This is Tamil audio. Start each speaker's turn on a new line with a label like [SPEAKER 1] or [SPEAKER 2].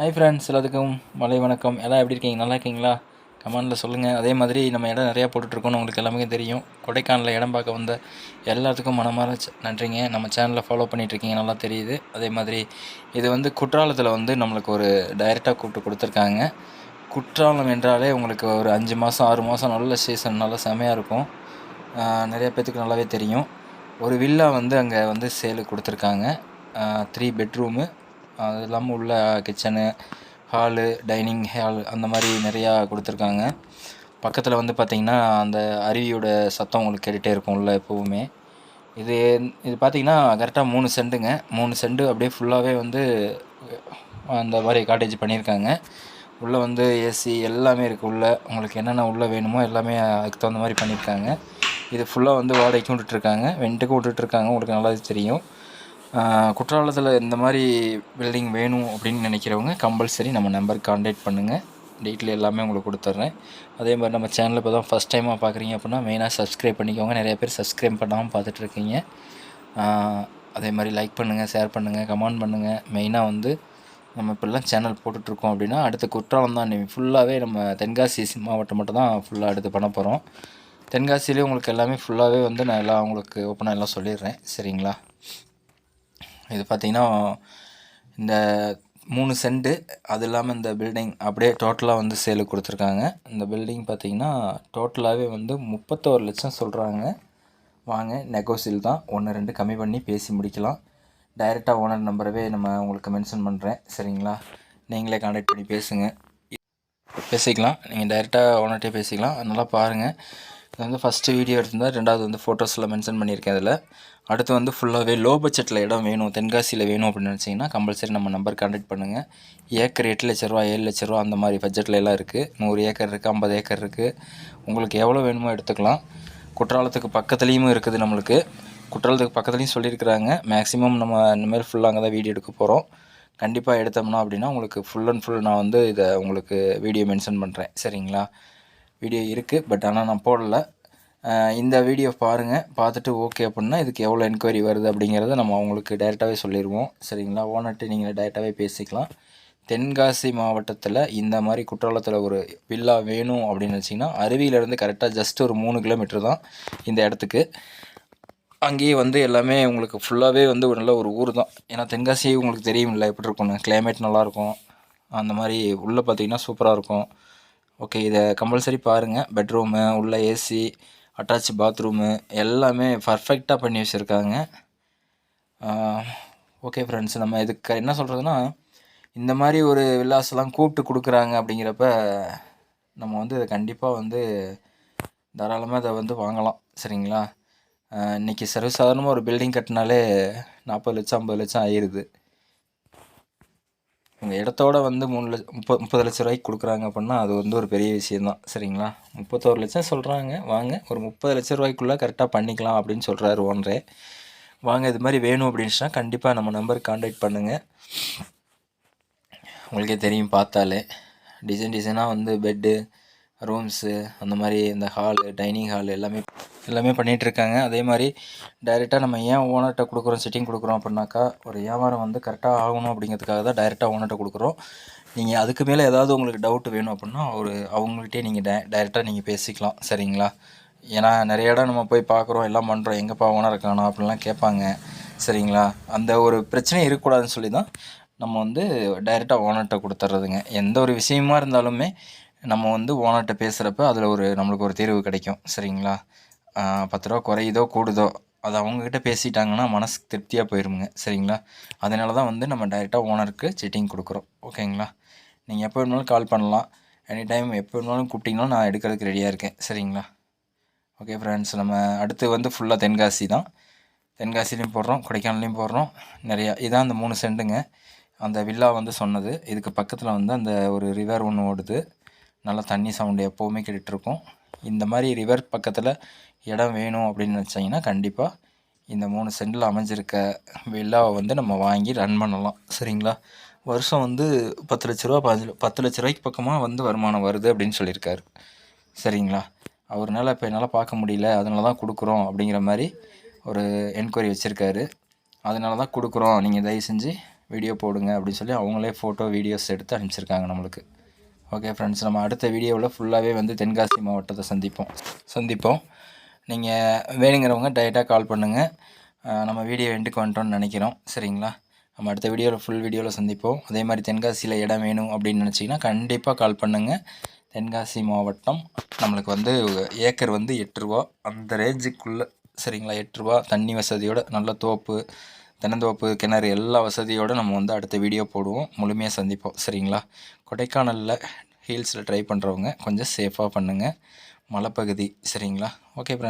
[SPEAKER 1] ஹை ஃப்ரெண்ட்ஸ் எல்லாத்துக்கும் மலை வணக்கம் எல்லாம் எப்படி இருக்கீங்க நல்லா இருக்கீங்களா கமெண்டில் சொல்லுங்கள் அதே மாதிரி நம்ம இடம் நிறையா போட்டுட்ருக்கோம்னு உங்களுக்கு எல்லாமே தெரியும் கொடைக்கானலில் இடம் பார்க்க வந்த எல்லாத்துக்கும் மனமார நன்றிங்க நம்ம சேனலை ஃபாலோ பண்ணிகிட்ருக்கீங்க நல்லா தெரியுது அதே மாதிரி இது வந்து குற்றாலத்தில் வந்து நம்மளுக்கு ஒரு டைரெக்டாக கூப்பிட்டு கொடுத்துருக்காங்க குற்றாலம் என்றாலே உங்களுக்கு ஒரு அஞ்சு மாதம் ஆறு மாதம் நல்ல சீசன் நல்லா செமையாக இருக்கும் நிறையா பேத்துக்கு நல்லாவே தெரியும் ஒரு வில்லா வந்து அங்கே வந்து சேலு கொடுத்துருக்காங்க த்ரீ பெட்ரூமு அது இல்லாமல் உள்ள கிச்சனு ஹாலு டைனிங் ஹால் அந்த மாதிரி நிறையா கொடுத்துருக்காங்க பக்கத்தில் வந்து பார்த்திங்கன்னா அந்த அருவியோட சத்தம் உங்களுக்கு கேட்டுகிட்டே இருக்கும்ல எப்போவுமே இது இது பார்த்திங்கன்னா கரெக்டாக மூணு செண்டுங்க மூணு செண்டு அப்படியே ஃபுல்லாகவே வந்து அந்த மாதிரி காட்டேஜ் பண்ணியிருக்காங்க உள்ளே வந்து ஏசி எல்லாமே இருக்குது உள்ளே உங்களுக்கு என்னென்ன உள்ளே வேணுமோ எல்லாமே அதுக்கு தகுந்த மாதிரி பண்ணியிருக்காங்க இது ஃபுல்லாக வந்து வாடகைக்கும் விட்டுட்டுருக்காங்க வெண்ட்டுக்கும் விட்டுட்டுருக்காங்க உங்களுக்கு நல்லா தெரியும் குற்றாலத்தில் இந்த மாதிரி பில்டிங் வேணும் அப்படின்னு நினைக்கிறவங்க கம்பல்சரி நம்ம நம்பருக்கு காண்டாக்ட் பண்ணுங்கள் டீட்டெயில் எல்லாமே உங்களுக்கு கொடுத்துட்றேன் அதே மாதிரி நம்ம சேனலில் இப்போ தான் ஃபஸ்ட் டைமாக பார்க்குறீங்க அப்படின்னா மெயினாக சப்ஸ்கிரைப் பண்ணிக்கோங்க நிறைய பேர் சப்ஸ்கிரைப் பண்ணாமல் பார்த்துட்ருக்கீங்க அதே மாதிரி லைக் பண்ணுங்கள் ஷேர் பண்ணுங்கள் கமெண்ட் பண்ணுங்கள் மெயினாக வந்து நம்ம இப்படிலாம் சேனல் போட்டுட்ருக்கோம் அப்படின்னா அடுத்த குற்றாலம் தான் ஃபுல்லாகவே நம்ம தென்காசி மாவட்டம் மட்டும் தான் ஃபுல்லாக அடுத்து பண்ண போகிறோம் தென்காசியிலேயே உங்களுக்கு எல்லாமே ஃபுல்லாகவே வந்து நான் எல்லாம் உங்களுக்கு ஓப்பனாக எல்லாம் சொல்லிடுறேன் சரிங்களா இது பார்த்திங்கன்னா இந்த மூணு செண்டு அது இல்லாமல் இந்த பில்டிங் அப்படியே டோட்டலாக வந்து சேலு கொடுத்துருக்காங்க இந்த பில்டிங் பார்த்திங்கன்னா டோட்டலாகவே வந்து முப்பத்தோரு லட்சம் சொல்கிறாங்க வாங்க நெகோசியல் தான் ஒன்று ரெண்டு கம்மி பண்ணி பேசி முடிக்கலாம் டைரெக்டாக ஓனர் நம்பரவே நம்ம உங்களுக்கு மென்ஷன் பண்ணுறேன் சரிங்களா நீங்களே கான்டாக்ட் பண்ணி பேசுங்கள் பேசிக்கலாம் நீங்கள் டைரெக்டாக ஓனர்கிட்டே பேசிக்கலாம் நல்லா பாருங்கள் இது வந்து ஃபஸ்ட்டு வீடியோ எடுத்திருந்தேன் ரெண்டாவது வந்து ஃபோட்டோஸில் மென்ஷன் பண்ணியிருக்கேன் அதில் அடுத்து வந்து ஃபுல்லாகவே லோ பட்ஜெட்டில் இடம் வேணும் தென்காசியில் வேணும் அப்படின்னு நினச்சிங்கன்னா கம்பல்சரி நம்ம நம்பர் கான்டெக்ட் பண்ணுங்கள் ஏக்கர் எட்டு லட்ச ரூபா ஏழு லட்ச ரூபா அந்த மாதிரி பட்ஜெட்டில் எல்லாம் இருக்குது நூறு ஏக்கர் இருக்குது ஐம்பது ஏக்கர் இருக்குது உங்களுக்கு எவ்வளோ வேணுமோ எடுத்துக்கலாம் குற்றாலத்துக்கு பக்கத்துலேயும் இருக்குது நம்மளுக்கு குற்றாலத்துக்கு பக்கத்துலேயும் சொல்லியிருக்கிறாங்க மேக்ஸிமம் நம்ம இந்தமாதிரி ஃபுல்லாக அங்கே தான் வீடியோ எடுக்க போகிறோம் கண்டிப்பாக எடுத்தோம்னா அப்படின்னா உங்களுக்கு ஃபுல் அண்ட் ஃபுல் நான் வந்து இதை உங்களுக்கு வீடியோ மென்ஷன் பண்ணுறேன் சரிங்களா வீடியோ இருக்குது பட் ஆனால் நான் போடலை இந்த வீடியோ பாருங்கள் பார்த்துட்டு ஓகே அப்படின்னா இதுக்கு எவ்வளோ என்கொயரி வருது அப்படிங்கிறத நம்ம அவங்களுக்கு டைரெக்டாகவே சொல்லிடுவோம் சரிங்களா ஓனர்கிட்ட நீங்கள் டைரெக்டாகவே பேசிக்கலாம் தென்காசி மாவட்டத்தில் இந்த மாதிரி குற்றாலத்தில் ஒரு வில்லா வேணும் அப்படின்னு நினச்சிங்கன்னா அருவியிலேருந்து கரெக்டாக ஜஸ்ட் ஒரு மூணு கிலோமீட்டர் தான் இந்த இடத்துக்கு அங்கேயே வந்து எல்லாமே உங்களுக்கு ஃபுல்லாகவே வந்து ஒரு நல்ல ஒரு ஊர் தான் ஏன்னா தென்காசி உங்களுக்கு தெரியும் இல்லை எப்படி இருக்கும்னு கிளைமேட் நல்லாயிருக்கும் அந்த மாதிரி உள்ளே பார்த்திங்கன்னா சூப்பராக இருக்கும் ஓகே இதை கம்பல்சரி பாருங்கள் பெட்ரூமு உள்ள ஏசி அட்டாச் பாத்ரூமு எல்லாமே பர்ஃபெக்டாக பண்ணி வச்சுருக்காங்க ஓகே ஃப்ரெண்ட்ஸ் நம்ம இதுக்கு என்ன சொல்கிறதுனா இந்த மாதிரி ஒரு வில்லாஸ்லாம் கூப்பிட்டு கொடுக்குறாங்க அப்படிங்கிறப்ப நம்ம வந்து இதை கண்டிப்பாக வந்து தாராளமாக இதை வந்து வாங்கலாம் சரிங்களா இன்றைக்கி சர்வசாதாரணமாக ஒரு பில்டிங் கட்டினாலே நாற்பது லட்சம் ஐம்பது லட்சம் ஆயிடுது உங்கள் இடத்தோட வந்து மூணு லட்சம் முப்பது முப்பது லட்ச ரூபாய்க்கு கொடுக்குறாங்க அப்படின்னா அது வந்து ஒரு பெரிய விஷயந்தான் சரிங்களா முப்பத்தோரு லட்சம் சொல்கிறாங்க வாங்க ஒரு முப்பது லட்ச ரூபாய்க்குள்ளே கரெக்டாக பண்ணிக்கலாம் அப்படின்னு சொல்கிறாரு ஓனரே வாங்க இது மாதிரி வேணும் அப்படின்னுச்சுன்னா கண்டிப்பாக நம்ம நம்பருக்கு காண்டாக்ட் பண்ணுங்கள் உங்களுக்கே தெரியும் பார்த்தாலே டிசைன் டிசைனாக வந்து பெட்டு ரூம்ஸு அந்த மாதிரி இந்த ஹாலு டைனிங் ஹால் எல்லாமே எல்லாமே பண்ணிகிட்ருக்காங்க அதே மாதிரி டைரெக்டாக நம்ம ஏன் ஓனர்கிட்ட கொடுக்குறோம் செட்டிங் கொடுக்குறோம் அப்படின்னாக்கா ஒரு வியாபாரம் வந்து கரெக்டாக ஆகணும் அப்படிங்கிறதுக்காக தான் டைரெக்டாக ஓனர்கிட்ட கொடுக்குறோம் நீங்கள் அதுக்கு மேலே ஏதாவது உங்களுக்கு டவுட் வேணும் அப்படின்னா ஒரு அவங்கள்ட்டே நீங்கள் டே டைரெக்டாக நீங்கள் பேசிக்கலாம் சரிங்களா ஏன்னா நிறைய இடம் நம்ம போய் பார்க்குறோம் எல்லாம் பண்ணுறோம் எங்கேப்பா ஓனர் இருக்கானா அப்படின்லாம் கேட்பாங்க சரிங்களா அந்த ஒரு பிரச்சனை இருக்கக்கூடாதுன்னு சொல்லி தான் நம்ம வந்து டைரெக்டாக ஓனர்கிட்ட கொடுத்துட்றதுங்க எந்த ஒரு விஷயமா இருந்தாலுமே நம்ம வந்து ஓனர்கிட்ட பேசுகிறப்ப அதில் ஒரு நம்மளுக்கு ஒரு தீர்வு கிடைக்கும் சரிங்களா பத்து ரூபா குறையுதோ கூடுதோ அது அவங்கக்கிட்ட பேசிட்டாங்கன்னா மனசுக்கு திருப்தியாக போயிருமுங்க சரிங்களா அதனால தான் வந்து நம்ம டைரெக்டாக ஓனருக்கு செட்டிங் கொடுக்குறோம் ஓகேங்களா நீங்கள் எப்போ வேணாலும் கால் பண்ணலாம் எனி டைம் எப்போ வேணாலும் கூப்பிட்டிங்கனாலும் நான் எடுக்கிறதுக்கு ரெடியாக இருக்கேன் சரிங்களா ஓகே ஃப்ரெண்ட்ஸ் நம்ம அடுத்து வந்து ஃபுல்லாக தென்காசி தான் தென்காசிலையும் போடுறோம் கொடைக்கானலையும் போடுறோம் நிறையா இதான் அந்த மூணு சென்ட்டுங்க அந்த வில்லா வந்து சொன்னது இதுக்கு பக்கத்தில் வந்து அந்த ஒரு ரிவர் ஒன்று ஓடுது நல்லா தண்ணி சவுண்டு எப்போவுமே கேட்டுட்ருக்கோம் இந்த மாதிரி ரிவர் பக்கத்தில் இடம் வேணும் அப்படின்னு நினச்சிங்கன்னா கண்டிப்பாக இந்த மூணு சென்டில் அமைஞ்சிருக்க வில்லாவை வந்து நம்ம வாங்கி ரன் பண்ணலாம் சரிங்களா வருஷம் வந்து பத்து லட்ச ரூபா பதி பத்து லட்ச ரூபாய்க்கு பக்கமாக வந்து வருமானம் வருது அப்படின்னு சொல்லியிருக்காரு சரிங்களா அவர்னால இப்போ என்னால் பார்க்க முடியல அதனால தான் கொடுக்குறோம் அப்படிங்கிற மாதிரி ஒரு என்கொயரி வச்சுருக்காரு அதனால தான் கொடுக்குறோம் நீங்கள் தயவு செஞ்சு வீடியோ போடுங்க அப்படின்னு சொல்லி அவங்களே ஃபோட்டோ வீடியோஸ் எடுத்து அனுப்பிச்சிருக்காங்க நம்மளுக்கு ஓகே ஃப்ரெண்ட்ஸ் நம்ம அடுத்த வீடியோவில் ஃபுல்லாகவே வந்து தென்காசி மாவட்டத்தை சந்திப்போம் சந்திப்போம் நீங்கள் வேணுங்கிறவங்க டைரெக்டாக கால் பண்ணுங்கள் நம்ம வீடியோ எண்டுக்கு வந்துட்டோம்னு நினைக்கிறோம் சரிங்களா நம்ம அடுத்த வீடியோவில் ஃபுல் வீடியோவில் சந்திப்போம் அதே மாதிரி தென்காசியில் இடம் வேணும் அப்படின்னு நினச்சிங்கன்னா கண்டிப்பாக கால் பண்ணுங்கள் தென்காசி மாவட்டம் நம்மளுக்கு வந்து ஏக்கர் வந்து எட்டு ரூபா அந்த ரேஞ்சுக்குள்ளே சரிங்களா எட்டு ரூபா தண்ணி வசதியோடு நல்ல தோப்பு தென்னந்தோப்பு கிணறு எல்லா வசதியோடு நம்ம வந்து அடுத்த வீடியோ போடுவோம் முழுமையாக சந்திப்போம் சரிங்களா கொடைக்கானலில் ஹீல்ஸில் ட்ரை பண்ணுறவங்க கொஞ்சம் சேஃபாக பண்ணுங்கள் மலைப்பகுதி சரிங்களா ஓகே ப்ரெண்ட்